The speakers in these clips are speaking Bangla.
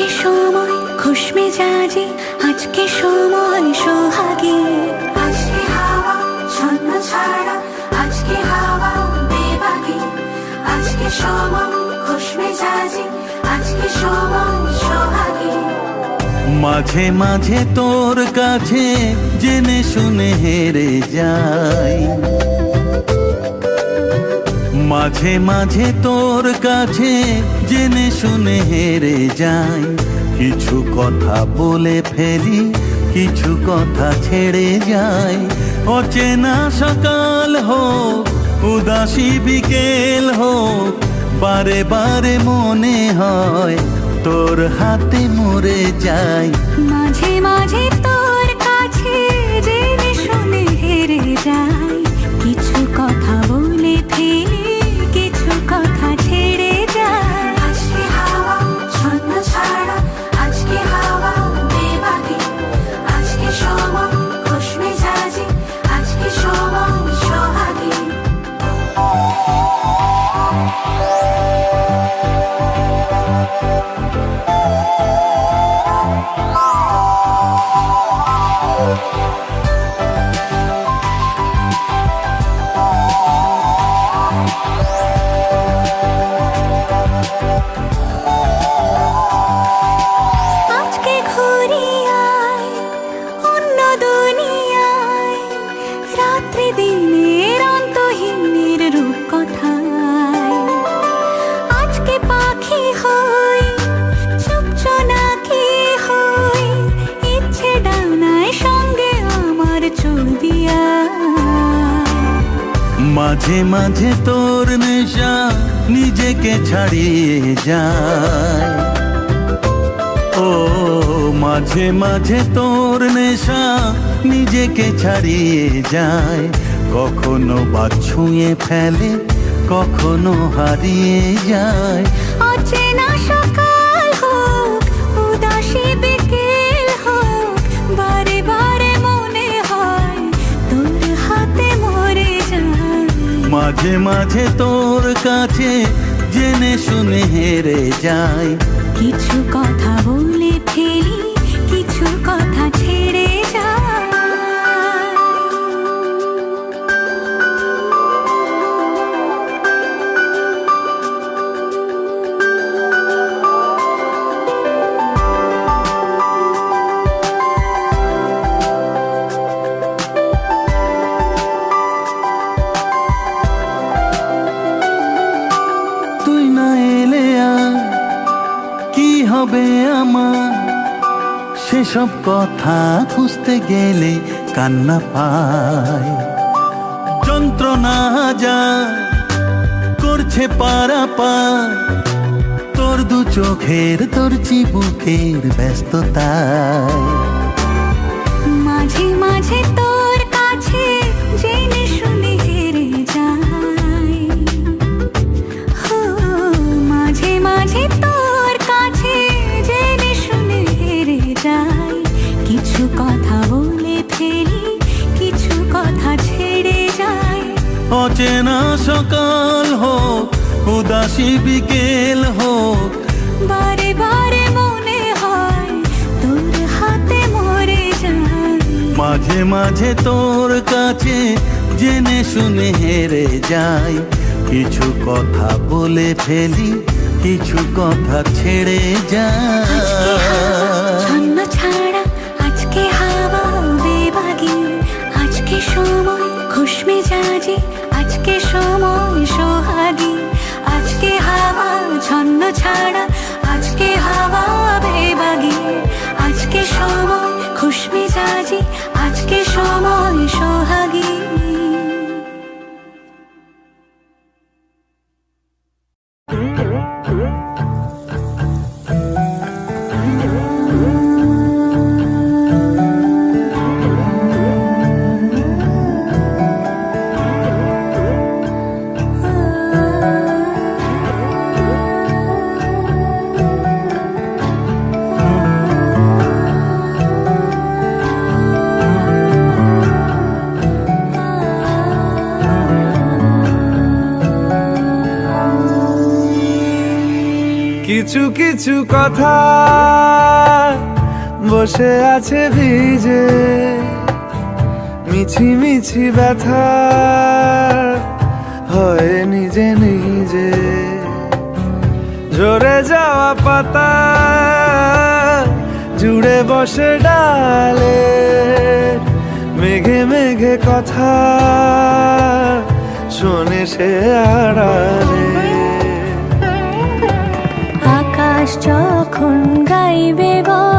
আজকে সময় খুশ মেজাজি আজকে সময় সোহাগী। আজকে হাওয়া ছন্ন ছাড়া আজকে হাওয়া বেবাগি। আজকে সময় খুশ মেজাজি আজকে সময় সোহাগী। মাঝে মাঝে তোর কাছে জেনে শুনে হেরে যাই। মাঝে মাঝে তোর কাছে জেনে শুনে হেরে যাই। কিছু কথা বলে ফেলি, কিছু কথা ছেড়ে যাই। অচেনা সকাল হোক, উদাসী বিকেল হোক, বারে বারে মনে হয় তোর হাতে মরে যাই। মাঝে মাঝে তোর কাছে জেনে শুনে হেরে যাই। কিছু কথা বলে ফেলি আজকে মাঝে মাঝে তোর নেশা নিজেকে ছাড়িয়ে যায়। ও মাঝে মাঝে তোর নেশা নিজেকে ছাড়িয়ে যায়। কখনো বা ছুঁয়ে ফেলে, কখনো হারিয়ে যায়। অচেনা মাঝে মাঝে তোর কাছে জেনে শুনে হেরে যায় কিছু কথা বলে সেসব কথা খুঁজতে গেলে কান্না পায়। যন্ত্রণা যা করছে পারা পা তোর দু চোখের তোর চিবুকের ব্যস্ততায়। মাঝে মাঝে তোর কাছে জেনে শুনে হেরে যাই হো, মাঝে মাঝে তোর অচেনা সকাল হোক উদাসী বিকেল হোক। বারে বারে মনে হয় তোর হাতে মরে যাই মাঝে মাঝে তোর কাছে জেনে শুনে হেরে যাই। কিছু কথা বলে ফেলি কিছু কথা ছেড়ে যায় ছাড়া আজকে হাওয়া বেবাগি আজকে সময় খুশ মেজাজি আজকে সময় সোহাগী, আজকে হাওয়া ছন্ন ছাড়া, আজকে হাওয়া বেবাগি, আজকে সময় খুশ মেজাজি আজকে সময় কিছু কিছু কথা বসে আছে ভিজে। মিছি মিছি ব্যথা হয় নিজে নিজে। ঝরে যাওয়া পাতা জুড়ে বসে ডালে। মেঘে মেঘে কথা শোনে সে আড়ালে। আকাশ যখন গাইবে বলে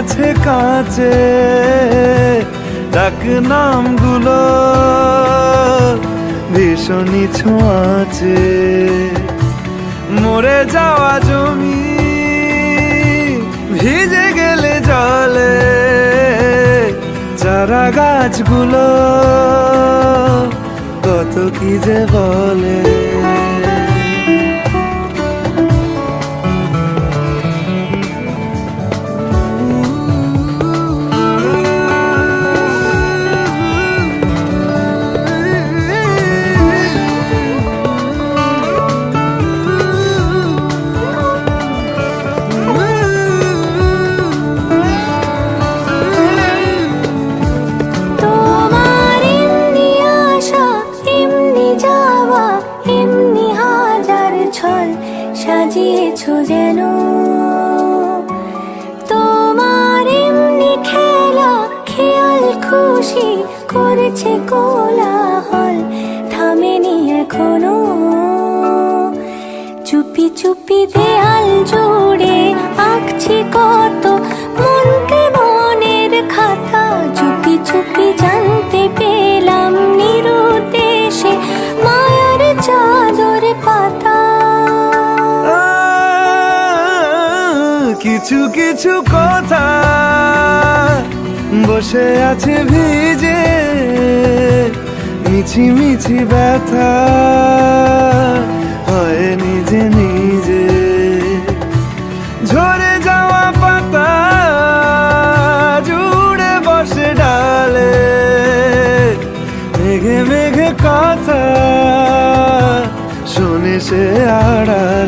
আছে কাঁচে ডাক নামগুলো ভীষণই ছোঁয়াছে মরে যাওয়া জমি ভিজে গেলে জলে, চারা গাছগুলো কত কি যে বলে। করেছে কোলাহল, থামেনি এখনও। চুপি চুপি দেয়াল জুড়ে আঁকছি কত মনকে মনের খাতা। চুপি চুপি জানতে পেলাম নিরুদ্দেশে মায়ার চাদর পাতা। কিছু কিছু কথা বসে আছে ভিজে মিছি মিছি ব্যথা। হয় নিজে নিজে। ঝরে যাওয়া পাতা জুড়ে বসে ডালে। মেঘে মেঘে কথা শুনে সে আড়ালে।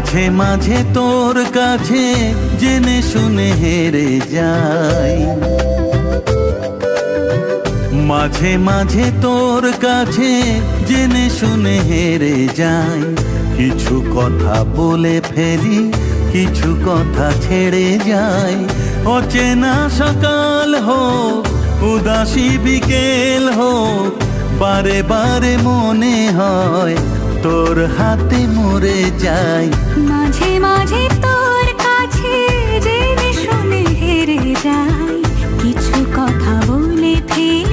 মাঝে মাঝে তোর কাছে জেনে শুনে হেরে যাই। মাঝে মাঝে তোর কাছে জেনে শুনে হেরে যাই। কিছু কথা বলে ফেলি, কিছু কথা ছেড়ে যাই। অচেনা সকাল হোক, উদাসী বিকেল হোক, বারে বারে মনে হয় তোর হাতে মরে যাই। মাঝে মাঝে তোর কাছে জেনে শুনে হেরে যাই। কিছু কথা বলে ফেলে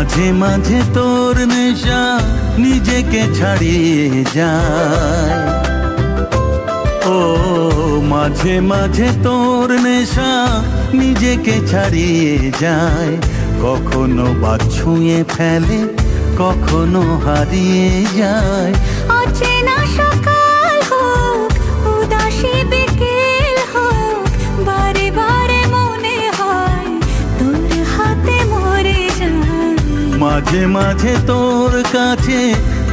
মাঝে মাঝে তোর নেশা নিজেকে ছাড়িয়ে যায়। ও মাঝে মাঝে তোর নেশা নিজেকে ছাড়িয়ে যায়। কখনো বা ছুঁয়ে ফেলে, কখনো হারিয়ে যায়। অচেনা সকাল মাঝে মাঝে তোর কাছে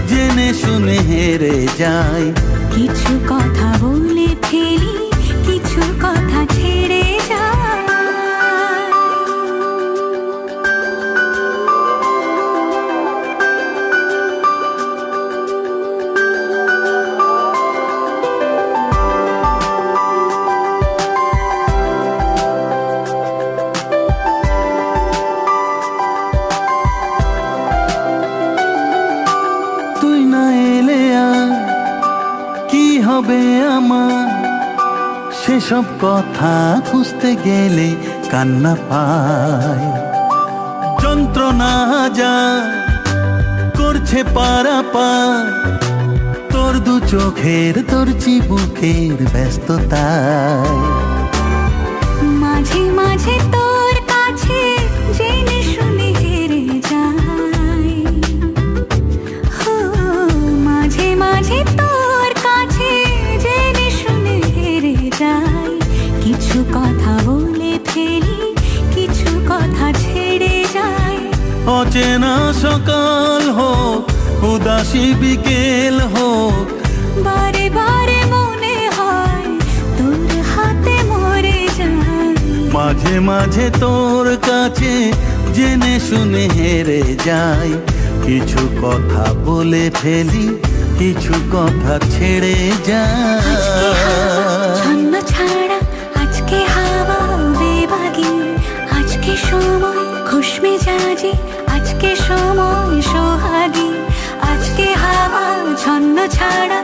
জেনে শুনে হেরে যায় কিছু কথা বলে কথা খুঁজতে গেলে কান্না পায়। যন্ত্রণা যা করছে পারা পা তোর দু চোখের তোর চিবুকের ব্যস্ততায়। মাঝে মাঝে তোর কাছে জেনে শুনে অচেনা সকাল হোক উদাসী বিকেল হোক। বারে বারে মনে হয় তোর হাতে মরে যায়। মাঝে মাঝে তোর কাছে জেনে শুনে হেরে যাই। কিছু কথা বলে ফেলি কিছু কথা ছেড়ে যায় ছাড়া